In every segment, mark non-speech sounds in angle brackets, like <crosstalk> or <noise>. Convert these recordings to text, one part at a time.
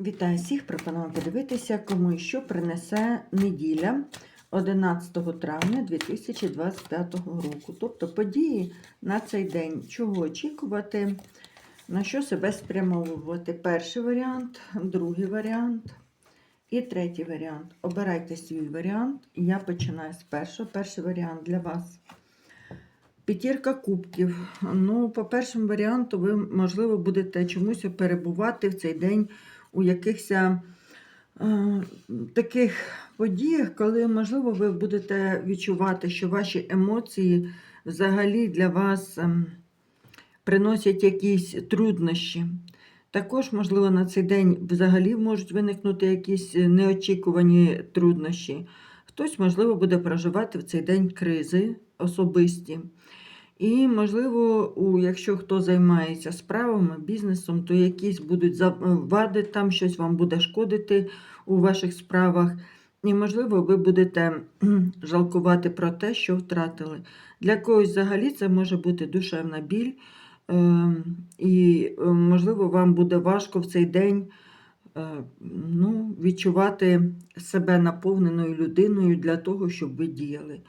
Вітаю всіх! Пропоную подивитися, кому і що принесе неділя 11 травня 2025 року. Тобто події на цей день, чого очікувати, на що себе спрямовувати. Перший варіант, другий варіант і третій варіант. Обирайте свій варіант. Я починаю з першого. Перший варіант для вас. П'ятірка кубків. Ну, по першому варіанту, ви, можливо, будете чомусь перебувати в цей день у якихось е, таких подіях, коли, можливо, ви будете відчувати, що ваші емоції взагалі для вас ем, приносять якісь труднощі. Також, можливо, на цей день взагалі можуть виникнути якісь неочікувані труднощі. Хтось, можливо, буде проживати в цей день кризи особисті. І, можливо, у, якщо хто займається справами, бізнесом, то якісь будуть за- вади, там щось вам буде шкодити у ваших справах. І, можливо, ви будете жалкувати про те, що втратили. Для когось взагалі це може бути душевна біль. Ем, І, е, можливо, вам буде важко в цей день е, ну, відчувати себе наповненою людиною для того, щоб ви діяли.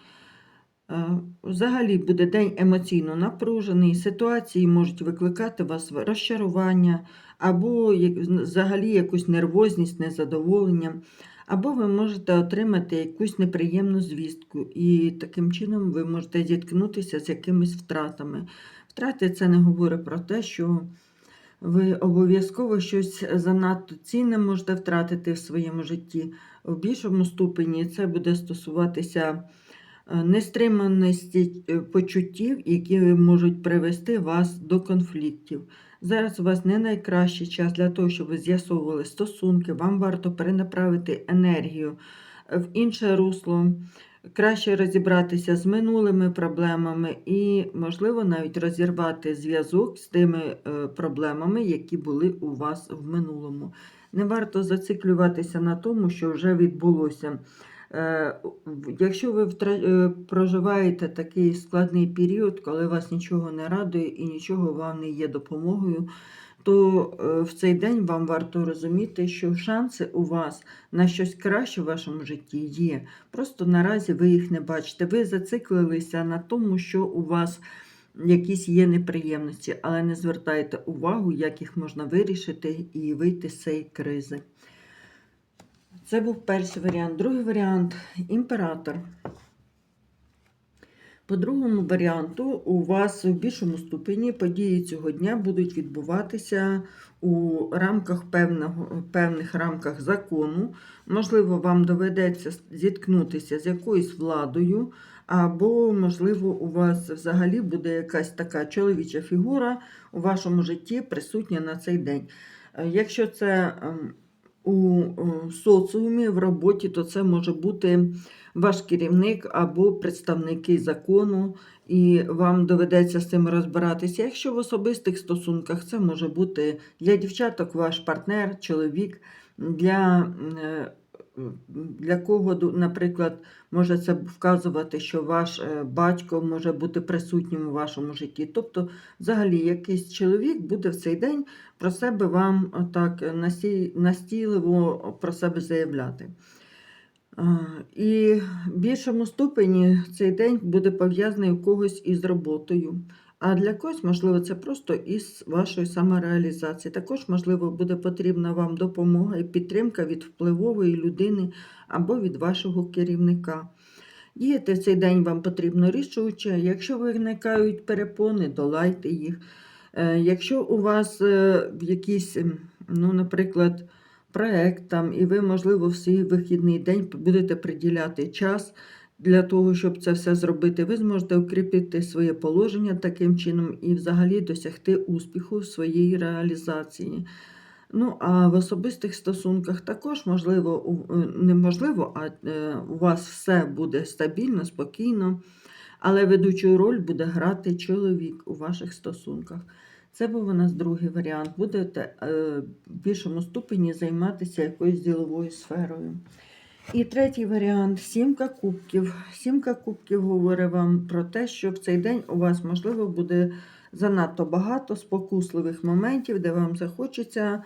Взагалі буде день емоційно напружений, ситуації можуть викликати у вас розчарування, або взагалі якусь нервозність, незадоволення, або ви можете отримати якусь неприємну звістку, і таким чином ви можете зіткнутися з якимись втратами. Втрати це не говорить про те, що ви обов'язково щось занадто цінне можете втратити в своєму житті. В більшому ступені це буде стосуватися нестриманості е, почуттів, які можуть привести вас до конфліктів. Зараз у вас не найкращий час для того, щоб ви з'ясовували стосунки, вам варто перенаправити енергію е, в інше русло, краще розібратися з минулими проблемами і, можливо, навіть розірвати зв'язок з тими е, проблемами, які були у вас в минулому. Не варто зациклюватися на тому, що вже відбулося. Е, Якщо ви е, проживаєте такий складний період, коли вас нічого не радує і нічого вам не є допомогою, то е, в цей день вам варто розуміти, що шанси у вас на щось краще в вашому житті є. Просто наразі ви їх не бачите. Ви зациклилися на тому, що у вас якісь є неприємності, але не звертайте увагу, як їх можна вирішити і вийти з цієї кризи. Це був перший варіант. Другий варіант імператор. По другому варіанту, у вас в більшому ступені події цього дня будуть відбуватися у рамках певного, певних рамках закону. Можливо, вам доведеться зіткнутися з якоюсь владою, або, можливо, у вас взагалі буде якась така чоловіча фігура у вашому житті присутня на цей день. Е, Якщо це ем, у е, соціумі в роботі, то це може бути ваш керівник або представники закону, і вам доведеться з цим розбиратися. Якщо в особистих стосунках це може бути для дівчаток ваш партнер, чоловік, для, е, для кого, наприклад, може це вказувати, що ваш е, батько може бути присутнім у вашому житті. Тобто, взагалі, якийсь чоловік буде в цей день про себе вам так настійливо про себе заявляти. І в більшому ступені цей день буде пов'язаний у когось із роботою. А для когось, можливо, це просто із вашої самореалізації. Також, можливо, буде потрібна вам допомога і підтримка від впливової людини або від вашого керівника. Діяти в цей день вам потрібно рішуче. Якщо виникають перепони, долайте їх. Е, Якщо у вас е, якийсь, ну, наприклад, проект там, і ви, можливо, в свій вихідний день будете приділяти час для того, щоб це все зробити, ви зможете укріпити своє положення таким чином і взагалі досягти успіху в своїй реалізації. Ну, а в особистих стосунках також можливо, е, неможливо, а е, у вас все буде стабільно, спокійно, але ведучу роль буде грати чоловік у ваших стосунках. Це був у нас другий варіант. Будете е, в більшому ступені займатися якоюсь діловою сферою. І третій варіант сімка кубків. Сімка кубків говорить вам про те, що в цей день у вас, можливо, буде занадто багато спокусливих моментів, де вам захочеться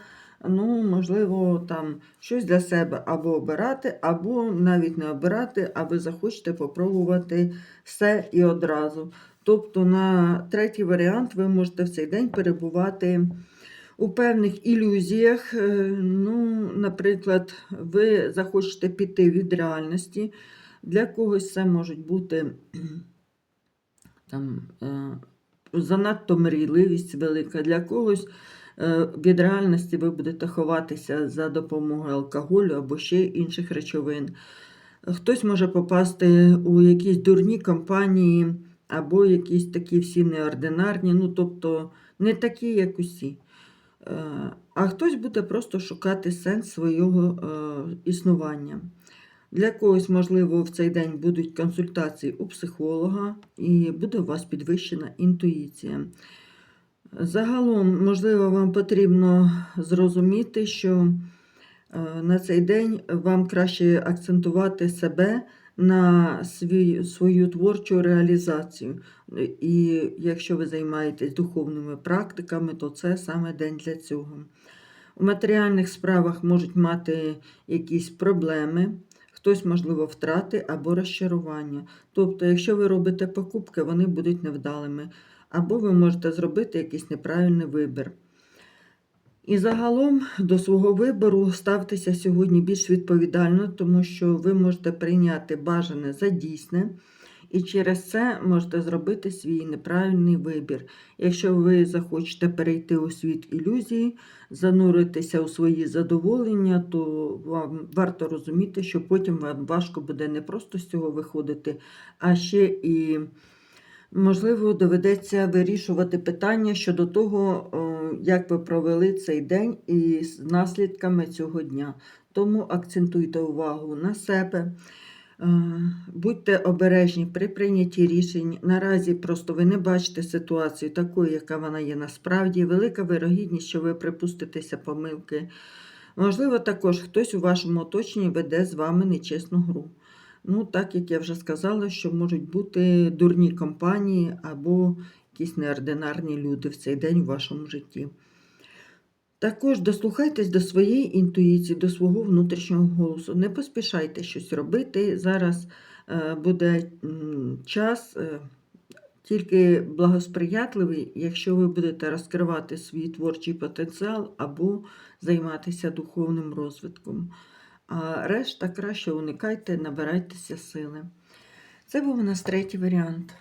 ну, можливо, там щось для себе або обирати, або навіть не обирати, а ви захочете попробувати все і одразу. Тобто, на третій варіант ви можете в цей день перебувати у певних ілюзіях. Е, Ну, наприклад, ви захочете піти від реальності. Для когось це можуть бути <clears throat> там, е, занадто мрійливість велика, для когось е, від реальності ви будете ховатися за допомогою алкоголю або ще інших речовин. Хтось може попасти у якісь дурні компанії, або якісь такі всі неординарні, ну тобто не такі, як усі. А хтось буде просто шукати сенс свого е, існування. Для когось, можливо, в цей день будуть консультації у психолога і буде у вас підвищена інтуїція. Загалом, можливо, вам потрібно зрозуміти, що е, на цей день вам краще акцентувати себе на свій, свою творчу реалізацію. І якщо ви займаєтесь духовними практиками, то це саме день для цього. У матеріальних справах можуть мати якісь проблеми, хтось, можливо, втрати або розчарування. Тобто, якщо ви робите покупки, вони будуть невдалими, або ви можете зробити якийсь неправильний вибір. І загалом до свого вибору ставтеся сьогодні більш відповідально, тому що ви можете прийняти бажане за дійсне, і через це можете зробити свій неправильний вибір. Якщо ви захочете перейти у світ ілюзії, зануритися у свої задоволення, то вам варто розуміти, що потім вам важко буде не просто з цього виходити, а ще і. Можливо, доведеться вирішувати питання щодо того, як ви провели цей день і з наслідками цього дня. Тому акцентуйте увагу на себе, е, будьте обережні при прийнятті рішень. Наразі просто ви не бачите ситуацію такою, яка вона є насправді. Велика вирогідність, що ви припуститеся помилки. Можливо, також хтось у вашому оточенні веде з вами нечесну гру. Ну, так як я вже сказала, що можуть бути дурні компанії або якісь неординарні люди в цей день у вашому житті. Також дослухайтесь до своєї інтуїції, до свого внутрішнього голосу. Не поспішайте щось робити. Зараз е, буде час е, тільки благосприятливий, якщо ви будете розкривати свій творчий потенціал або займатися духовним розвитком. А решта краще уникайте, набирайтеся сили. Це був у нас третій варіант.